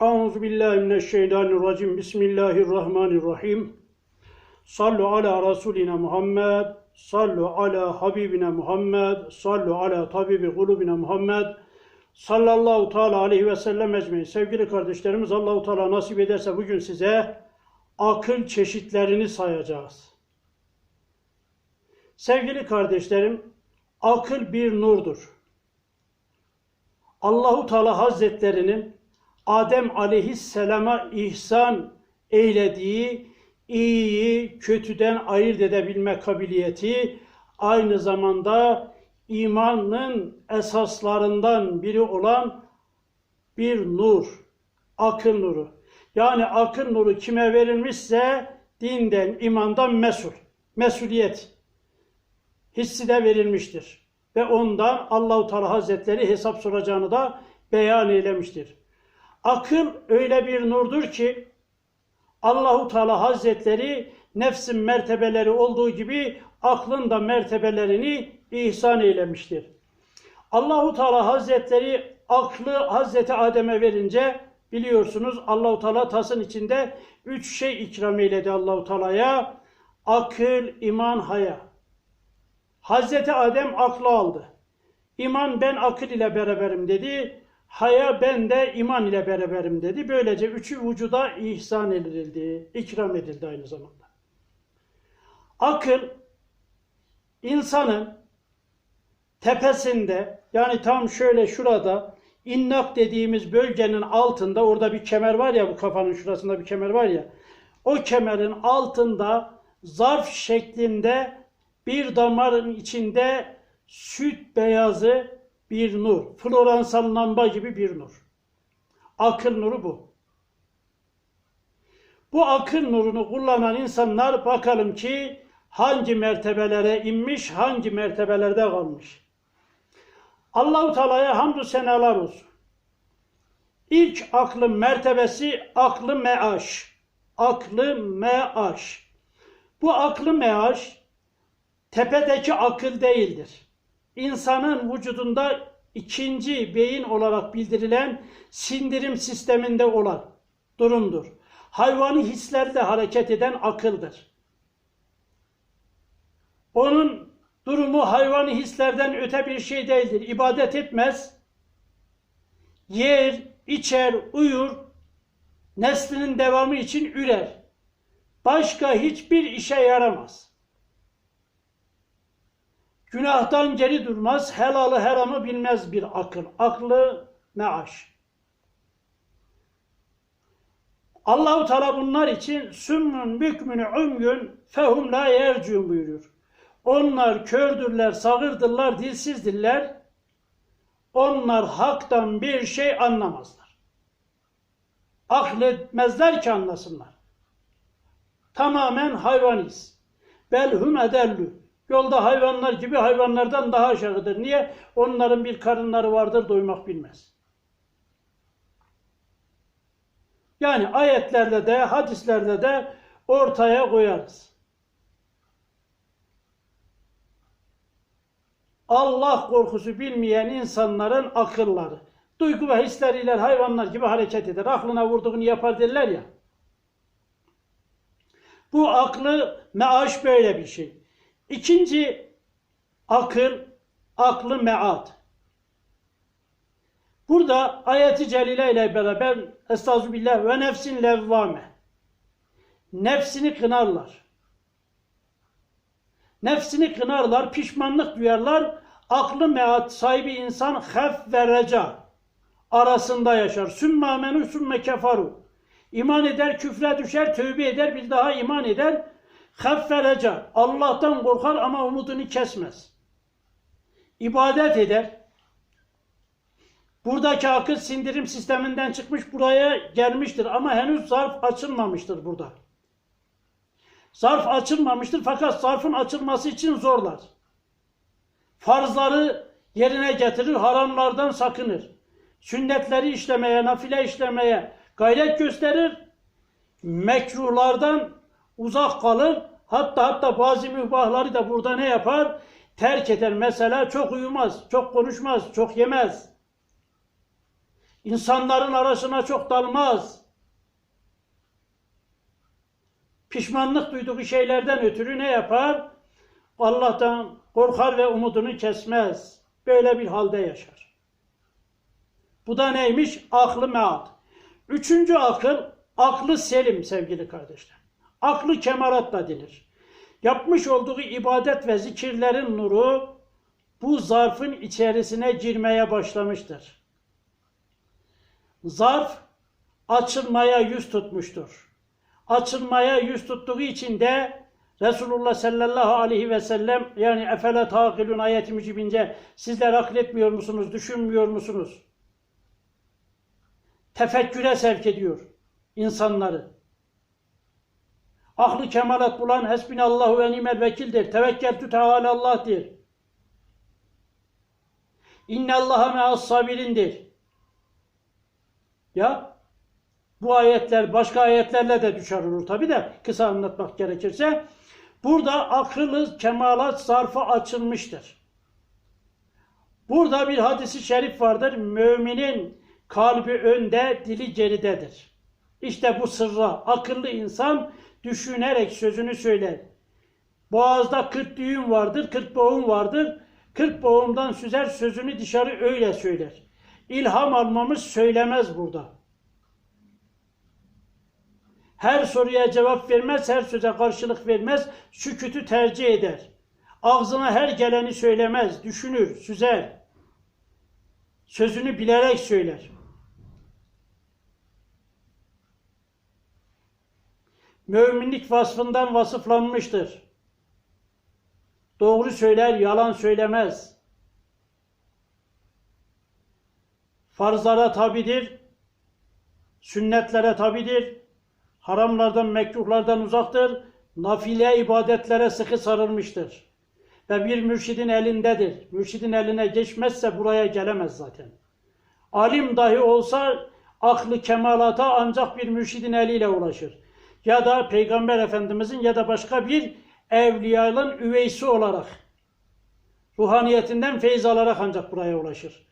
Euzu billahi mineşşeytanirracim. Bismillahirrahmanirrahim. Sallu ala Resulina Muhammed. Sallu ala Habibina Muhammed. Sallu ala tabibi kulubina Muhammed. Sallallahu teala aleyhi ve sellem ecmeyin. Sevgili kardeşlerimiz Allahu Teala nasip ederse bugün size akıl çeşitlerini sayacağız. Sevgili kardeşlerim, akıl bir nurdur. Allahu Teala Hazretlerinin Adem Aleyhisselam'a ihsan eylediği iyiyi kötüden ayırt edebilme kabiliyeti aynı zamanda imanın esaslarından biri olan bir nur, akıl nuru. Yani akıl nuru kime verilmişse dinden, imandan mesul, mesuliyet hissi de verilmiştir. Ve ondan Allahu Teala Hazretleri hesap soracağını da beyan eylemiştir. Akıl öyle bir nurdur ki Allahu Teala Hazretleri nefsin mertebeleri olduğu gibi aklın da mertebelerini ihsan eylemiştir. Allahu Teala Hazretleri aklı Hazreti Adem'e verince biliyorsunuz Allahu Teala tasın içinde üç şey ikram eyledi Allahu Teala'ya. Akıl, iman, haya. Hazreti Adem aklı aldı. İman ben akıl ile beraberim dedi. Haya ben de iman ile beraberim dedi. Böylece üçü vücuda ihsan edildi, ikram edildi aynı zamanda. Akıl insanın tepesinde yani tam şöyle şurada innak dediğimiz bölgenin altında orada bir kemer var ya bu kafanın şurasında bir kemer var ya o kemerin altında zarf şeklinde bir damarın içinde süt beyazı bir nur. Floransal lamba gibi bir nur. Akıl nuru bu. Bu akıl nurunu kullanan insanlar bakalım ki hangi mertebelere inmiş, hangi mertebelerde kalmış. Allahu Teala'ya hamdü senalar olsun. İlk aklın mertebesi aklı meaş. Aklı meaş. Bu aklı meaş tepedeki akıl değildir. İnsanın vücudunda ikinci beyin olarak bildirilen sindirim sisteminde olan durumdur. Hayvani hislerle hareket eden akıldır. Onun durumu hayvani hislerden öte bir şey değildir. İbadet etmez, yer, içer, uyur, neslinin devamı için ürer. Başka hiçbir işe yaramaz. Günahtan geri durmaz, helalı haramı bilmez bir akıl. Aklı meaş. Allahu Teala bunlar için sümmün bükmün umyun fehum la yercun buyuruyor. Onlar kördürler, sağırdırlar, dilsizdirler. Onlar haktan bir şey anlamazlar. Akletmezler ki anlasınlar. Tamamen hayvaniz. Belhum edellü. Yolda hayvanlar gibi hayvanlardan daha aşağıdır. Niye? Onların bir karınları vardır, doymak bilmez. Yani ayetlerde de, hadislerde de ortaya koyarız. Allah korkusu bilmeyen insanların akılları, duygu ve hisleriyle hayvanlar gibi hareket eder. Aklına vurduğunu yapar derler ya. Bu aklı meaş böyle bir şey. İkinci akıl, aklı meat. Burada ayeti celile ile beraber Estağfirullah ve nefsin levvame. Nefsini kınarlar. Nefsini kınarlar, pişmanlık duyarlar. Aklı meat sahibi insan hef ve reca arasında yaşar. Sümme amenu sümme kefaru. İman eder, küfre düşer, tövbe eder, bir daha iman eder. Haffereca. Allah'tan korkar ama umudunu kesmez. İbadet eder. Buradaki akıl sindirim sisteminden çıkmış buraya gelmiştir ama henüz zarf açılmamıştır burada. Zarf açılmamıştır fakat zarfın açılması için zorlar. Farzları yerine getirir, haramlardan sakınır. Sünnetleri işlemeye, nafile işlemeye gayret gösterir. Mekruhlardan uzak kalır. Hatta hatta bazı mübahları da burada ne yapar? Terk eder. Mesela çok uyumaz, çok konuşmaz, çok yemez. İnsanların arasına çok dalmaz. Pişmanlık duyduğu şeylerden ötürü ne yapar? Allah'tan korkar ve umudunu kesmez. Böyle bir halde yaşar. Bu da neymiş? Aklı meat. Üçüncü akıl, aklı selim sevgili kardeşler. Aklı kemalat da denir. Yapmış olduğu ibadet ve zikirlerin nuru bu zarfın içerisine girmeye başlamıştır. Zarf açılmaya yüz tutmuştur. Açılmaya yüz tuttuğu için de Resulullah sallallahu aleyhi ve sellem yani efele takilun ayeti mücibince sizler akletmiyor musunuz, düşünmüyor musunuz? Tefekküre sevk ediyor insanları. Aklı kemalat bulan hasbinallahu ve nimel vekildir. Tevekkeltü teala Allah'tir. İnnallaha me'as sabirindir. Ya bu ayetler başka ayetlerle de düşer olur tabi de kısa anlatmak gerekirse. Burada akıllı kemalat zarfı açılmıştır. Burada bir hadisi şerif vardır. Müminin kalbi önde, dili geridedir. İşte bu sırra akıllı insan düşünerek sözünü söyler. Boğazda kırk düğün vardır, kırk boğum vardır. Kırk boğumdan süzer sözünü dışarı öyle söyler. İlham almamız söylemez burada. Her soruya cevap vermez, her söze karşılık vermez, sükütü tercih eder. Ağzına her geleni söylemez, düşünür, süzer. Sözünü bilerek söyler. Müminlik vasfından vasıflanmıştır. Doğru söyler, yalan söylemez. Farzlara tabidir, sünnetlere tabidir, haramlardan, mekruhlardan uzaktır, nafile ibadetlere sıkı sarılmıştır. Ve bir mürşidin elindedir. Mürşidin eline geçmezse buraya gelemez zaten. Alim dahi olsa aklı kemalata ancak bir mürşidin eliyle ulaşır. Ya da Peygamber Efendimizin ya da başka bir evliyanın üveysi olarak ruhaniyetinden feyiz alarak ancak buraya ulaşır.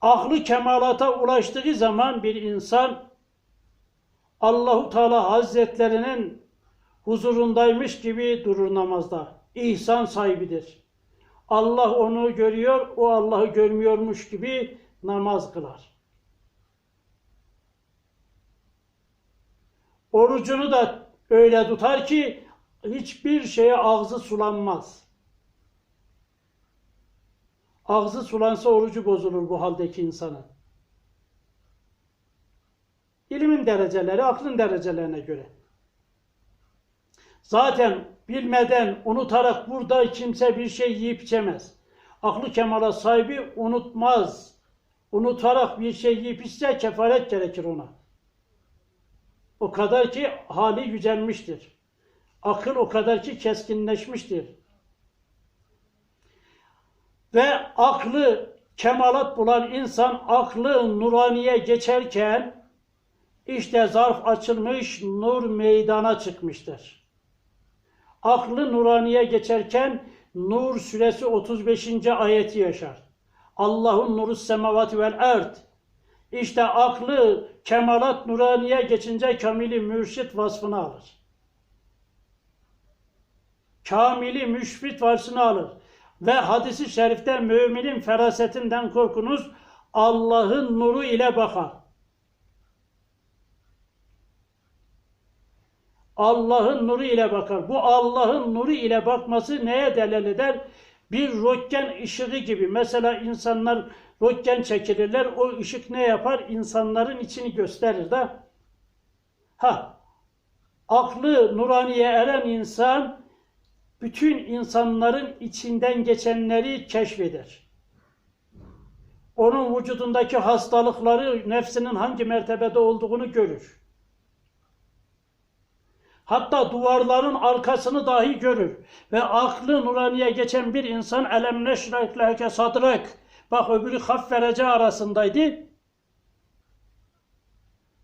Aklı kemalata ulaştığı zaman bir insan Allahu Teala Hazretlerinin huzurundaymış gibi durur namazda. İhsan sahibidir. Allah onu görüyor, o Allah'ı görmüyormuş gibi namaz kılar. Orucunu da öyle tutar ki hiçbir şeye ağzı sulanmaz. Ağzı sulansa orucu bozulur bu haldeki insanın. İlimin dereceleri aklın derecelerine göre. Zaten bilmeden, unutarak burada kimse bir şey yiyip içemez. Aklı kemala sahibi unutmaz. Unutarak bir şey yiyip içse kefaret gerekir ona. O kadar ki hali yücelmiştir. Akıl o kadar ki keskinleşmiştir. Ve aklı kemalat bulan insan aklı nuraniye geçerken işte zarf açılmış, nur meydana çıkmıştır. Aklı nuraniye geçerken Nur suresi 35. ayeti yaşar. Allah'ın nuru semavati vel erd. İşte aklı kemalat nuraniye geçince kamili mürşit vasfını alır. Kamili müşfit vasfını alır. Ve hadisi şerifte müminin ferasetinden korkunuz Allah'ın nuru ile bakar. Allah'ın nuru ile bakar. Bu Allah'ın nuru ile bakması neye delil eder? Bir röntgen ışığı gibi. Mesela insanlar röntgen çekilirler. O ışık ne yapar? İnsanların içini gösterir de. Ha, aklı nuraniye eren insan bütün insanların içinden geçenleri keşfeder. Onun vücudundaki hastalıkları, nefsinin hangi mertebede olduğunu görür. Hatta duvarların arkasını dahi görür. Ve aklı nuraniye geçen bir insan elem neşrek sadrak. Bak öbürü haf verece arasındaydı.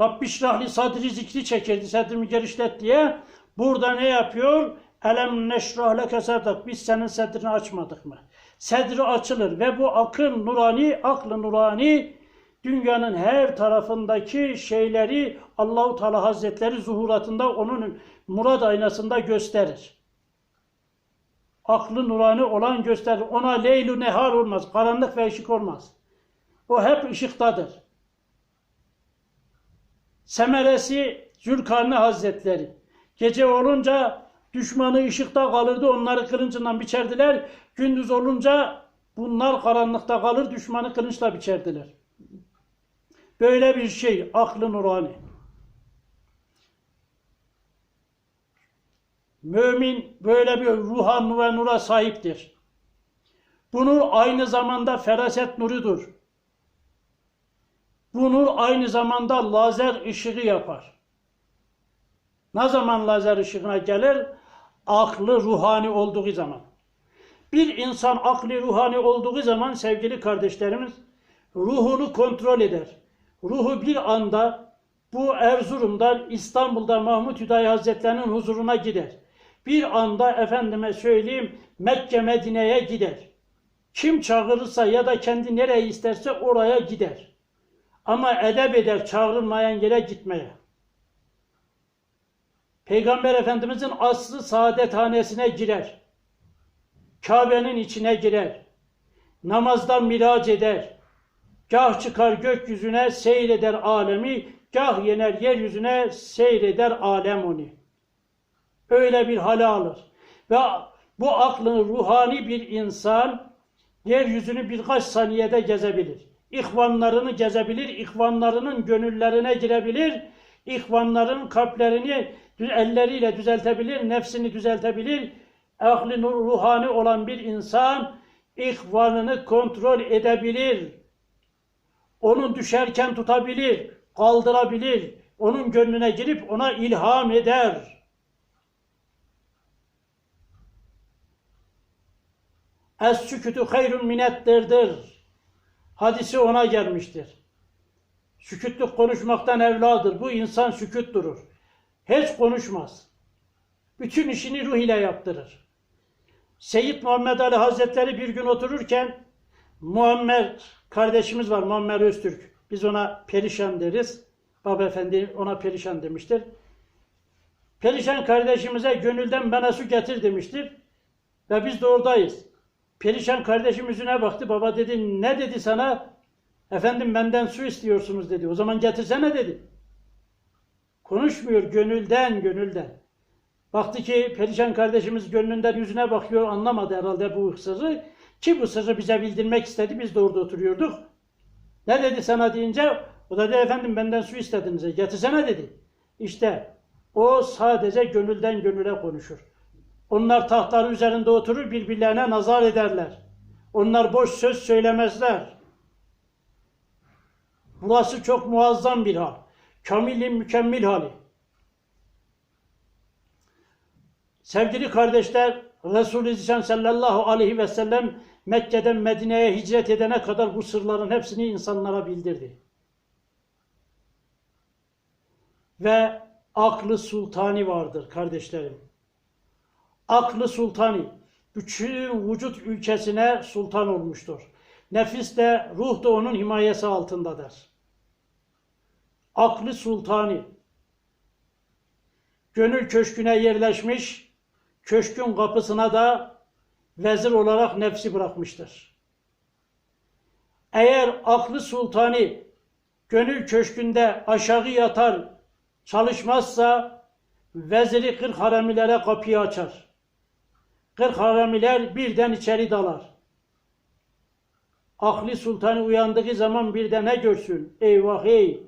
Rabbi şrahli sadri zikri çekirdi. Sedrimi genişlet diye. Burada ne yapıyor? Elem neşrah leke sadrak. Biz senin sedrini açmadık mı? sedri açılır ve bu akıl nurani, aklı nurani dünyanın her tarafındaki şeyleri Allahu Teala Hazretleri zuhuratında onun murad aynasında gösterir. Aklı nurani olan gösterir. Ona leylu nehar olmaz. Karanlık ve ışık olmaz. O hep ışıktadır. Semeresi Zülkarni Hazretleri. Gece olunca düşmanı ışıkta kalırdı. Onları kılıncından biçerdiler. Gündüz olunca bunlar karanlıkta kalır. Düşmanı kılıçla biçerdiler. Böyle bir şey. Aklı nurani. Mümin böyle bir ruha ve nura sahiptir. Bu nur aynı zamanda feraset nurudur. Bu nur aynı zamanda lazer ışığı yapar. Ne zaman lazer ışığına gelir? Aklı ruhani olduğu zaman. Bir insan aklı ruhani olduğu zaman sevgili kardeşlerimiz ruhunu kontrol eder. Ruhu bir anda bu Erzurum'dan İstanbul'da Mahmut Hüdayi Hazretlerinin huzuruna gider. Bir anda efendime söyleyeyim Mekke Medine'ye gider. Kim çağırırsa ya da kendi nereye isterse oraya gider. Ama edep eder çağrılmayan yere gitmeye. Peygamber Efendimizin aslı saadethanesine girer. Kabe'nin içine girer. Namazdan miraç eder. Gah çıkar gökyüzüne seyreder alemi, gah yener yeryüzüne seyreder alem onu. Öyle bir hale alır. Ve bu aklın ruhani bir insan yeryüzünü birkaç saniyede gezebilir. İhvanlarını gezebilir, ihvanlarının gönüllerine girebilir, ihvanların kalplerini elleriyle düzeltebilir, nefsini düzeltebilir. Ahli nur ruhani olan bir insan ihvanını kontrol edebilir. Onun düşerken tutabilir, kaldırabilir. Onun gönlüne girip ona ilham eder. Es sükütü hayrun minettirdir. Hadisi ona gelmiştir. Sükütlük konuşmaktan evladır. Bu insan süküt durur. Hiç konuşmaz. Bütün işini ruh ile yaptırır. Seyyid Muhammed Ali Hazretleri bir gün otururken Muammer kardeşimiz var Muammer Öztürk. Biz ona perişan deriz. Baba Efendi ona perişan demiştir. Perişan kardeşimize gönülden bana su getir demiştir. Ve biz de oradayız. Perişan kardeşim yüzüne baktı. Baba dedi ne dedi sana? Efendim benden su istiyorsunuz dedi. O zaman getirsene dedi. Konuşmuyor gönülden gönülden. Baktı ki perişan kardeşimiz gönlünden yüzüne bakıyor anlamadı herhalde bu sırrı. Ki bu sırrı bize bildirmek istedi. Biz de orada oturuyorduk. Ne dedi sana deyince o da dedi efendim benden su istediniz. Getirsene dedi. İşte o sadece gönülden gönüle konuşur. Onlar tahtları üzerinde oturur birbirlerine nazar ederler. Onlar boş söz söylemezler. Burası çok muazzam bir hal. Kamilin mükemmel hali. Sevgili kardeşler, Resulü Zişan sallallahu aleyhi ve sellem Mekke'den Medine'ye hicret edene kadar bu sırların hepsini insanlara bildirdi. Ve aklı sultani vardır kardeşlerim. Aklı sultani bütün vücut ülkesine sultan olmuştur. Nefis de ruh da onun himayesi altındadır. Aklı sultani gönül köşküne yerleşmiş, köşkün kapısına da vezir olarak nefsi bırakmıştır. Eğer aklı sultani gönül köşkünde aşağı yatar, çalışmazsa veziri kırk haramilere kapıyı açar. Kırk haramiler birden içeri dalar. Akli sultanı uyandığı zaman bir de ne görsün? Eyvah ey!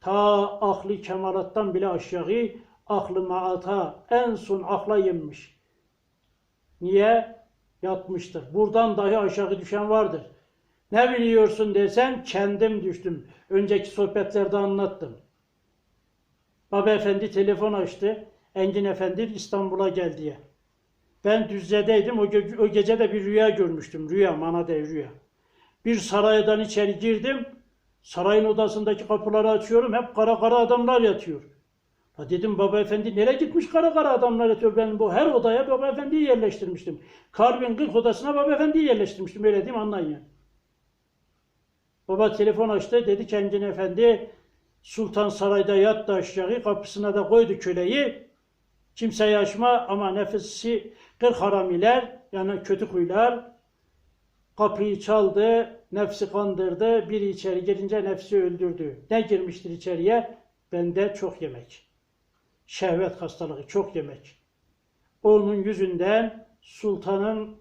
Ta akli kemalattan bile aşağı aklı maata en son akla yemiş. Niye? Yatmıştır. Buradan dahi aşağı düşen vardır. Ne biliyorsun desen kendim düştüm. Önceki sohbetlerde anlattım. Baba Efendi telefon açtı. Engin Efendi İstanbul'a gel diye. Ben Düzce'deydim. O, gö- o gece de bir rüya görmüştüm. Rüya, mana değil rüya. Bir saraydan içeri girdim. Sarayın odasındaki kapıları açıyorum. Hep kara kara adamlar yatıyor. Ha dedim baba efendi nereye gitmiş kara kara adamlar ötüyor ben bu her odaya baba efendiyi yerleştirmiştim. Kalbin 40 odasına baba efendiyi yerleştirmiştim öyle diyeyim anlayın yani. Baba telefon açtı dedi ki Engin efendi Sultan Saray'da yattı aşağı kapısına da koydu köleyi. Kimseye açma ama nefesi 40 haramiler yani kötü huylar kapıyı çaldı, nefsi kandırdı, biri içeri girince nefsi öldürdü. Ne girmiştir içeriye? Bende çok yemek. Şehvet hastalığı, çok yemek. Onun yüzünden sultanın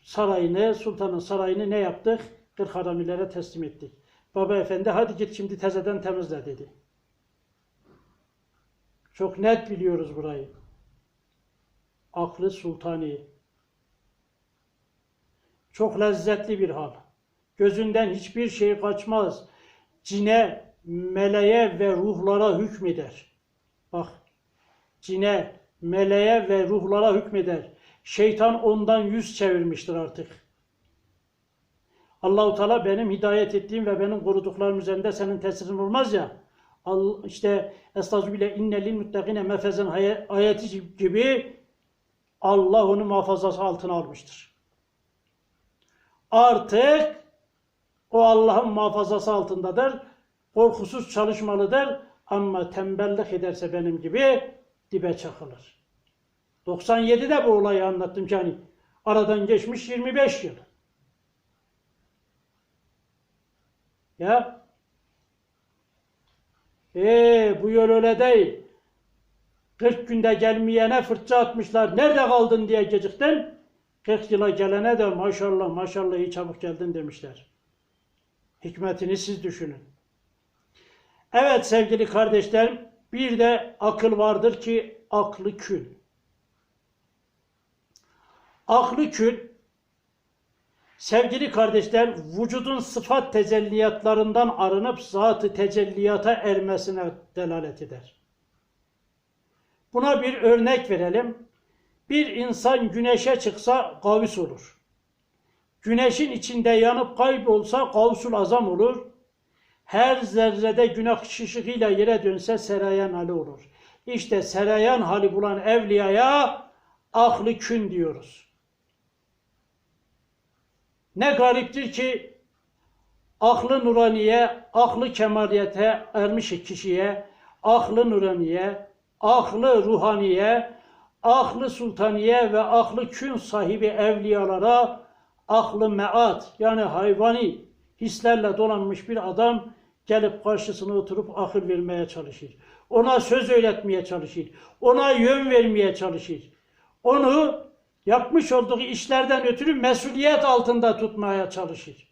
sarayını, sultanın sarayını ne yaptık? Kırk haramilere teslim ettik. Baba efendi hadi git şimdi tezeden temizle dedi. Çok net biliyoruz burayı. Aklı sultani. Çok lezzetli bir hal. Gözünden hiçbir şey kaçmaz. Cine, meleğe ve ruhlara hükmeder. Bak, cine, meleğe ve ruhlara hükmeder. Şeytan ondan yüz çevirmiştir artık. Allahu Teala benim hidayet ettiğim ve benim koruduklarım üzerinde senin tesirin olmaz ya. Al, işte Estağfirullah inne lil muttaqine mefezen ayeti gibi Allah onu muhafazası altına almıştır. Artık o Allah'ın muhafazası altındadır. Korkusuz çalışmalıdır. Ama tembellik ederse benim gibi dibe çakılır. 97'de bu olayı anlattım yani. Aradan geçmiş 25 yıl. Ya. Ee, bu yol öyle değil. 40 günde gelmeyene fırça atmışlar. Nerede kaldın diye geciktin. 40 yıla gelene de maşallah maşallah iyi çabuk geldin demişler. Hikmetini siz düşünün. Evet sevgili kardeşlerim, bir de akıl vardır ki aklı kül. Aklı kül, sevgili kardeşler, vücudun sıfat tecelliyatlarından arınıp zatı tecelliyata ermesine delalet eder. Buna bir örnek verelim. Bir insan güneşe çıksa kavis olur. Güneşin içinde yanıp kaybolsa kavsul azam olur. Her zerrede günah ışığıyla yere dönse serayan hali olur. İşte serayan hali bulan evliyaya aklı kün diyoruz. Ne gariptir ki aklı nuraniye, aklı kemaliyete ermiş kişiye, aklı nuraniye, aklı ruhaniye, aklı sultaniye ve aklı kün sahibi evliyalara aklı meat yani hayvani hislerle donanmış bir adam gelip karşısına oturup akıl vermeye çalışır. Ona söz öğretmeye çalışır. Ona yön vermeye çalışır. Onu yapmış olduğu işlerden ötürü mesuliyet altında tutmaya çalışır.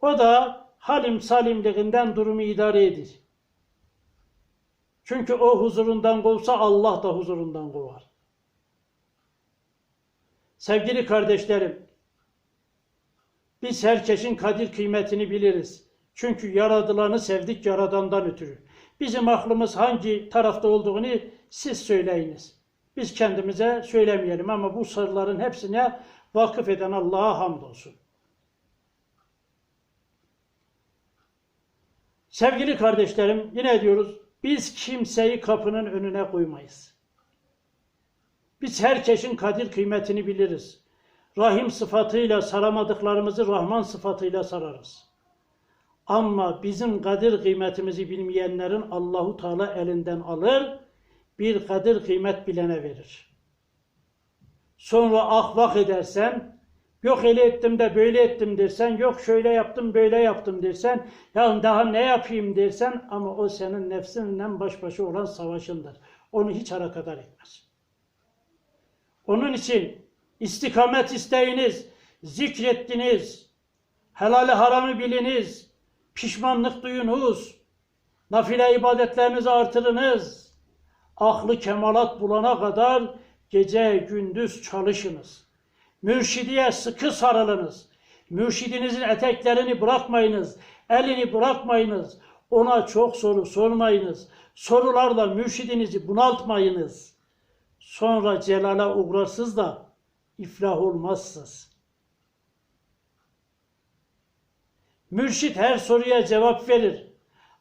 O da halim salimliğinden durumu idare edir. Çünkü o huzurundan kovsa Allah da huzurundan kovar. Sevgili kardeşlerim, biz herkesin kadir kıymetini biliriz. Çünkü yaradılanı sevdik yaradandan ötürü. Bizim aklımız hangi tarafta olduğunu siz söyleyiniz. Biz kendimize söylemeyelim ama bu sırların hepsine vakıf eden Allah'a hamdolsun. Sevgili kardeşlerim yine diyoruz biz kimseyi kapının önüne koymayız. Biz herkesin kadir kıymetini biliriz. Rahim sıfatıyla saramadıklarımızı Rahman sıfatıyla sararız. Ama bizim kadir kıymetimizi bilmeyenlerin Allahu Teala elinden alır, bir kadir kıymet bilene verir. Sonra ahvak edersen, yok öyle ettim de böyle ettim dersen, yok şöyle yaptım böyle yaptım dersen, ya daha ne yapayım dersen ama o senin nefsinden baş başa olan savaşındır. Onu hiç harakadar etmez. Onun için istikamet isteyiniz, zikrettiniz, helali haramı biliniz, pişmanlık duyunuz, nafile ibadetlerinizi artırınız, aklı kemalat bulana kadar gece gündüz çalışınız. Mürşidiye sıkı sarılınız. Mürşidinizin eteklerini bırakmayınız, elini bırakmayınız. Ona çok soru sormayınız. Sorularla mürşidinizi bunaltmayınız. Sonra celala uğrarsız da iflah olmazsınız. Mürşit her soruya cevap verir.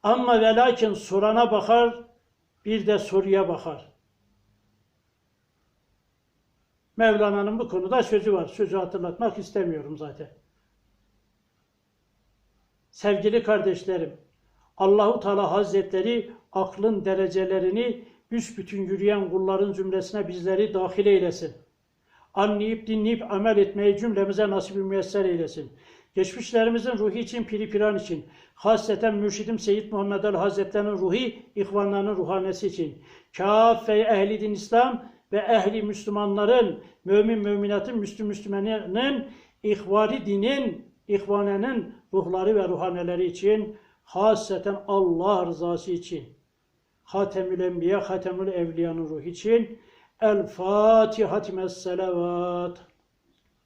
Ama ve lakin sorana bakar, bir de soruya bakar. Mevlana'nın bu konuda sözü var. Sözü hatırlatmak istemiyorum zaten. Sevgili kardeşlerim, Allahu Teala Hazretleri aklın derecelerini büsbütün yürüyen kulların cümlesine bizleri dahil eylesin. Anlayıp dinleyip amel etmeyi cümlemize nasip-i müyesser eylesin. Geçmişlerimizin ruhi için, piri piran için, hasreten mürşidim Seyyid Muhammed El Hazretleri'nin ruhi, ihvanlarının ruhanesi için, kâfe ehli din İslam ve ehli Müslümanların, mümin müminatın, müslüm müslümanının, ihvari dinin, ihvanenin ruhları ve ruhaneleri için, hasreten Allah rızası için, Hatemül Enbiya, Hatemül Evliya'nın ruhu için, El Fatiha Selavat.